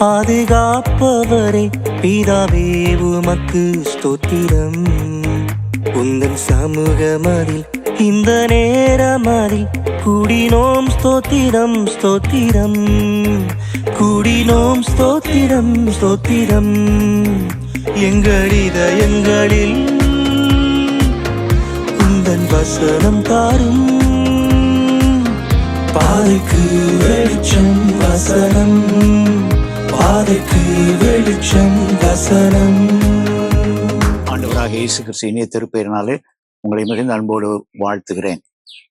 பாதுகாப்பவரே பிதாவே உமக்கு ஸ்தோத்திரம். உந்தன் சமூகமதில் இந்த நேரமதில் கூடினோம் ஸ்தோத்திரம் ஸ்தோத்திரம். கூடினோம் ஸ்தோத்திரம் ஸ்தோத்திரம். எங்கள் இதயங்களில் உந்தன் வசனம் தாரும். பாதைக்கு வெளிச்சம் வசனம். பாதைக்கு வெளிச்சம் வசனம். ஆண்டவராக இயேசு கிறிஸ்து இனிய திருப்பெயரினாலே உங்களை மிகுந்த அன்போடு வாழ்த்துகிறேன்.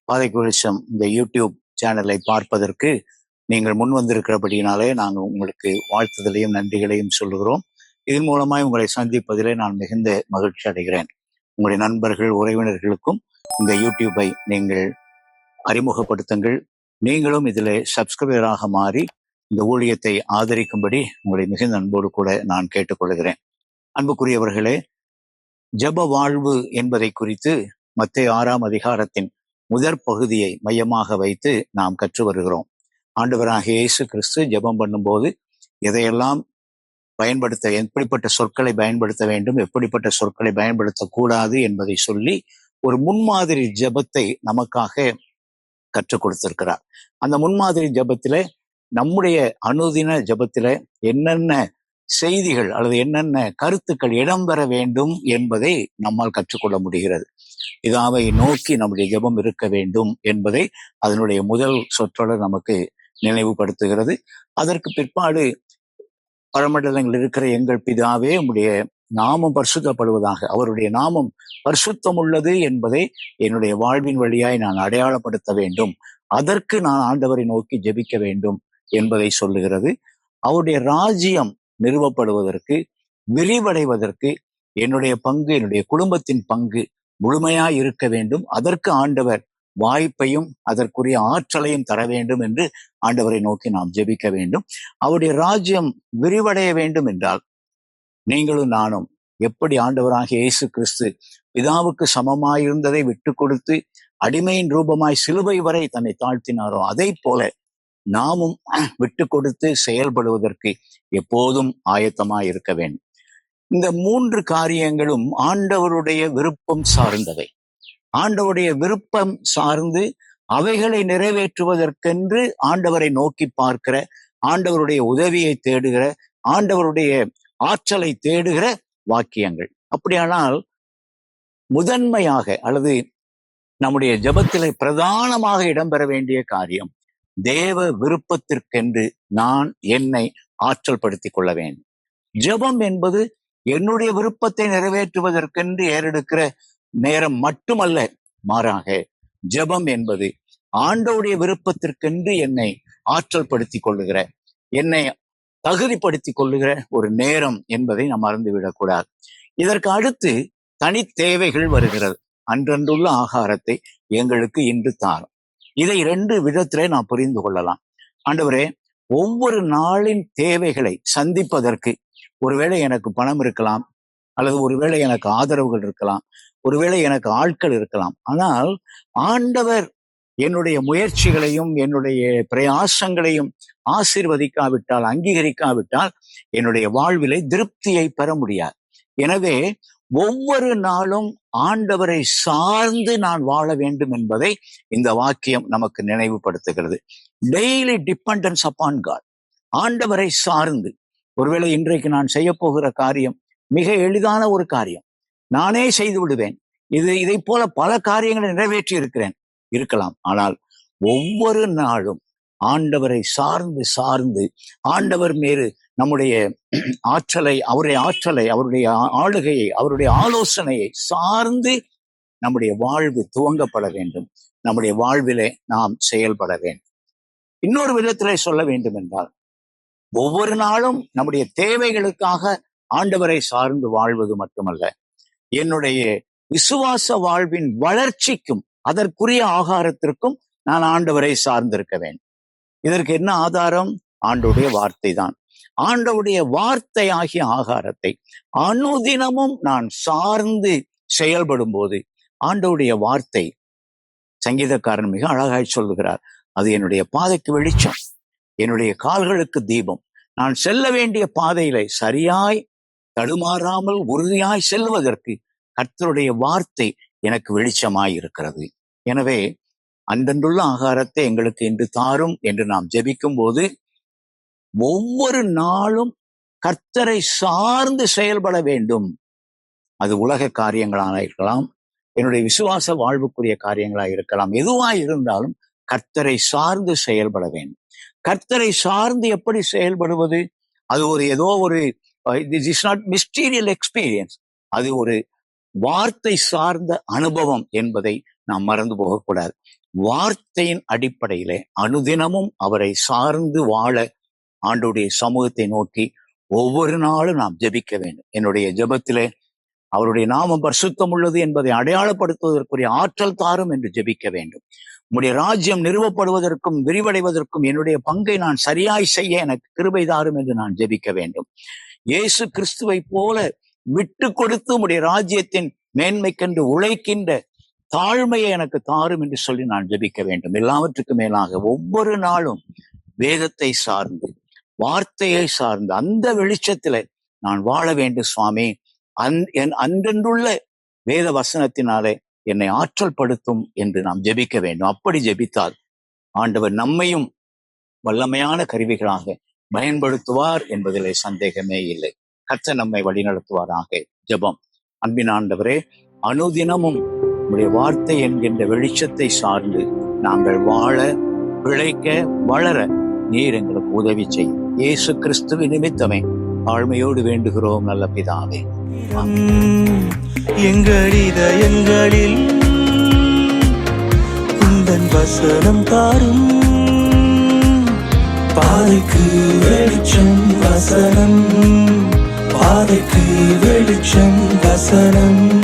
பாதைக்கு வெளிச்சம் இந்த யூடியூப் சேனலை பார்ப்பதற்கு நீங்கள் முன் வந்திருக்கிறபடியினாலே நாங்கள் உங்களுக்கு வாழ்த்துதலையும் நன்றிகளையும் சொல்லுகிறோம். இதன் மூலமாய் உங்களை சந்திப்பதிலே நான் மிகுந்த மகிழ்ச்சி அடைகிறேன். உங்களுடைய நண்பர்கள் உறவினர்களுக்கும் இந்த யூடியூப்பை நீங்கள் அறிமுகப்படுத்துங்கள். நீங்களும் இதில் சப்ஸ்கிரைபராக மாறி இந்த ஊழியத்தை ஆதரிக்கும்படி உங்களை மிகுந்த அன்போடு கூட நான் கேட்டுக்கொள்கிறேன். அன்புக்குரியவர்களே ஜப வாழ்வு என்பதை குறித்து மத்திய ஆறாம் அதிகாரத்தின் முதற் பகுதியை மையமாக வைத்து நாம் கற்று வருகிறோம். ஆண்டவராக இயேசு கிறிஸ்து ஜெபம் பண்ணும்போது எதையெல்லாம் பயன்படுத்த எப்படிப்பட்ட சொற்களை பயன்படுத்த வேண்டும் எப்படிப்பட்ட சொற்களை பயன்படுத்தக்கூடாது என்பதை சொல்லி ஒரு முன்மாதிரி ஜெபத்தை நமக்காக கற்றுக் கொடுத்திருக்கிறார். அந்த முன்மாதிரி ஜபத்திலே நம்முடைய அனுதின ஜெபத்தில என்னென்ன செய்திகள் அல்லது என்னென்ன கருத்துக்கள் இடம்பெற வேண்டும் என்பதை நம்மால் கற்றுக்கொள்ள முடிகிறது. இதாவை நோக்கி நம்முடைய ஜெபம் இருக்க வேண்டும் என்பதை அதனுடைய முதல் சொற்றொடர் நமக்கு நினைவுபடுத்துகிறது. அதற்கு பிற்பாடு பழமண்டலங்கள் இருக்கிற எங்கள் பிதாவே உடைய நாமம் பரிசுத்தப்படுவதாக அவருடைய நாமம் பரிசுத்தம் உள்ளது என்பதை என்னுடைய வாழ்வின் வழியாய் நான் அடையாளப்படுத்த வேண்டும். அதற்கு நான் ஆண்டவரை நோக்கி ஜெபிக்க வேண்டும். என்பதை சொல்லுகிறது. அவருடைய ராஜ்யம் நிறுவப்படுவதற்கு விரிவடைவதற்கு என்னுடைய பங்கு என்னுடைய குடும்பத்தின் பங்கு முழுமையாய் இருக்க வேண்டும். அதற்கு ஆண்டவர் வாய்ப்பையும் அதற்குரிய ஆற்றலையும் தர வேண்டும் என்று ஆண்டவரை நோக்கி நாம் ஜெபிக்க வேண்டும். அவருடைய ராஜ்யம் விரிவடைய வேண்டும் என்றால் நீங்களும் நானும் எப்படி ஆண்டவராகிய இயேசு கிறிஸ்து பிதாவுக்கு சமமாயிருந்ததை விட்டு கொடுத்து அடிமையின் ரூபமாய் சிலுவை வரை தன்னை தாழ்த்தினாரோ அதை போல நாமும் விட்டு கொடுத்து செயல்படுவதற்கு எப்போதும் ஆயத்தமாய் இருக்க வேண்டும். இந்த மூன்று காரியங்களும் ஆண்டவருடைய விருப்பம் சார்ந்தவை. ஆண்டவருடைய விருப்பம் சார்ந்து அவைகளை நிறைவேற்றுவதற்கென்று ஆண்டவரை நோக்கி பார்க்கிற ஆண்டவருடைய உதவியை தேடுகிற ஆண்டவருடைய ஆற்றலை தேடுகிற வாக்கியங்கள். அப்படியானால் முதன்மையாக அல்லது நம்முடைய ஜபத்திலே பிரதானமாக இடம்பெற வேண்டிய காரியம் தேவ விருப்பத்திற்கென்று நான் என்னை ஆற்றல் படுத்திக் கொள்ள வேண்டும். ஜெபம் என்பது என்னுடைய விருப்பத்தை நிறைவேற்றுவதற்கென்று ஏறெடுக்கிற நேரம் மட்டுமல்ல மாறாக ஜெபம் என்பது ஆண்டவுடைய விருப்பத்திற்கென்று என்னை ஆற்றல் படுத்திக் கொள்ளுகிற என்னை தகுதிப்படுத்திக் கொள்ளுகிற ஒரு நேரம் என்பதை நாம் மறந்துவிடக்கூடாது. இதற்கு அடுத்து தனி தேவைகள் வருகிறது. அன்றன்றுள்ள ஆகாரத்தை எங்களுக்கு இன்று தாரும். இதை ரெண்டு விதத்திலே நாம் புரிந்து கொள்ளலாம். ஆண்டவரே ஒவ்வொரு நாளின் தேவைகளை சந்திப்பதற்கு ஒருவேளை எனக்கு பணம் இருக்கலாம் அல்லது ஒருவேளை எனக்கு ஆதரவுகள் இருக்கலாம் ஒருவேளை எனக்கு ஆட்கள் இருக்கலாம். ஆனால் ஆண்டவர் என்னுடைய முயற்சிகளையும் என்னுடைய பிரயாசங்களையும் ஆசீர்வதிக்காவிட்டால் அங்கீகரிக்காவிட்டால் என்னுடைய வாழ்விலை திருப்தியை பெற முடியாது. எனவே ஒவ்வொரு நாளும் ஆண்டவரை சார்ந்து நான் வாழ வேண்டும் என்பதை இந்த வாக்கியம் நமக்கு நினைவுபடுத்துகிறது. டெய்லி டிபெண்டன்ஸ் அப்பான் காட் ஆண்டவரை சார்ந்து. ஒருவேளை இன்றைக்கு நான் செய்ய போகிற காரியம் மிக எளிதான ஒரு காரியம். நானே செய்து விடுவேன். இது இதை போல பல காரியங்களை நிறைவேற்றி இருக்கிறேன். இருக்கலாம். ஆனால் ஒவ்வொரு நாளும் ஆண்டவரை சார்ந்து சார்ந்து ஆண்டவர் மேறு நம்முடைய ஆற்றலை அவருடைய ஆற்றலை அவருடைய ஆளுகையை அவருடைய ஆலோசனையை சார்ந்து நம்முடைய வாழ்வு துவங்கப்பட வேண்டும். நம்முடைய வாழ்விலே நாம் செயல்பட வேண்டும். இன்னொரு விதத்திலே சொல்ல வேண்டும் என்றால் ஒவ்வொரு நாளும் நம்முடைய தேவைகளுக்காக ஆண்டவரை சார்ந்து வாழ்வது மட்டுமல்ல என்னுடைய விசுவாச வாழ்வின் வளர்ச்சிக்கும் அதற்குரிய ஆகாரத்திற்கும் நான் ஆண்டவரை சார்ந்திருக்க வேண்டும். இதற்கு என்ன ஆதாரம்? ஆண்டவுடைய வார்த்தை தான் ஆண்டவுடைய வார்த்தை ஆகிய ஆகாரத்தை அனுதினமும் நான் சார்ந்து செயல்படும் போது ஆண்டவுடைய வார்த்தை சங்கீதக்காரன் மிக அழகாய் சொல்லுகிறார். அது என்னுடைய பாதைக்கு வெளிச்சம். என்னுடைய கால்களுக்கு தீபம். நான் செல்ல வேண்டிய பாதையில சரியாய் தடுமாறாமல் உறுதியாய் செல்வதற்கு கர்த்தருடைய வார்த்தை எனக்கு வெளிச்சமாய் இருக்கிறது. எனவே அன்றன்றுள்ள ஆகாரத்தை எங்களுக்கு இன்று தாரும் என்று நாம் ஜெபிக்கும் போது ஒவ்வொரு நாளும் கர்த்தரை சார்ந்து செயல்பட வேண்டும். அது உலக காரியங்களாக இருக்கலாம் என்னுடைய விசுவாச வாழ்வுக்குரிய காரியங்களாக இருக்கலாம் எதுவாக இருந்தாலும் கர்த்தரை சார்ந்து செயல்பட வேண்டும். கர்த்தரை சார்ந்து எப்படி செயல்படுவது? அது ஒரு ஏதோ ஒரு this is not mysterious experience அது ஒரு வார்த்தை சார்ந்த அனுபவம் என்பதை நாம் மறந்து போகக்கூடாது. வார்த்தையின் அடிப்படையிலே அனுதினமும் அவரை சார்ந்து வாழ ஆண்டுடைய சமூகத்தை நோக்கி ஒவ்வொரு நாளும் நாம் ஜெபிக்க வேண்டும். என்னுடைய ஜெபத்திலே அவருடைய நாமம் பரிசுத்தம் உள்ளது என்பதை அடையாளப்படுத்துவதற்குரிய ஆற்றல் தாரும் என்று ஜெபிக்க வேண்டும். உம்முடைய ராஜ்யம் நிறுவப்படுவதற்கும் விரிவடைவதற்கும் என்னுடைய பங்கை நான் சரியாய் செய்ய எனக்கு கிருபை தாரும் என்று நான் ஜெபிக்க வேண்டும். இயேசு கிறிஸ்துவை போல விட்டு கொடுத்து உம்முடைய ராஜ்யத்தின் மேன்மைக்கென்று உழைக்கின்ற தாழ்மையை எனக்கு தாரும் என்று சொல்லி நான் ஜெபிக்க வேண்டும். எல்லாவற்றுக்கும் மேலாக ஒவ்வொரு நாளும் வேதத்தை சார்ந்து வார்த்தையை சார்ந்து அந்த வெளிச்சத்துல நான் வாழ வேண்டும் சுவாமி. அந் என் அன்றென்றுள்ள வேத வசனத்தினாலே என்னை ஆற்றல் படுத்தும் என்று நாம் ஜெபிக்க வேண்டும். அப்படி ஜெபித்தால் ஆண்டவர் நம்மையும் வல்லமையான கருவிகளாக பயன்படுத்துவார் என்பதிலே சந்தேகமே இல்லை. கர்த்தர் நம்மை வழிநடத்துவாராக. ஜெபம். அன்பின் ஆண்டவரே அனுதினமும் உடைய வார்த்தை என்கின்ற வெளிச்சத்தை சார்ந்து நாங்கள் வாழ பிழைக்க வளர நீர் எங்களுக்கு உதவி செய்யும். இயேசு கிறிஸ்துவ நிமித்தமே தாழ்மையோடு வேண்டுகிறோம் நல்ல பிதாவே. எங்கள் இதயங்களில் உந்தன் வசனம் தாரும். பாதைக்கு வெளிச்சம் வசனம். பாதைக்கு வெளிச்சம் வசனம்.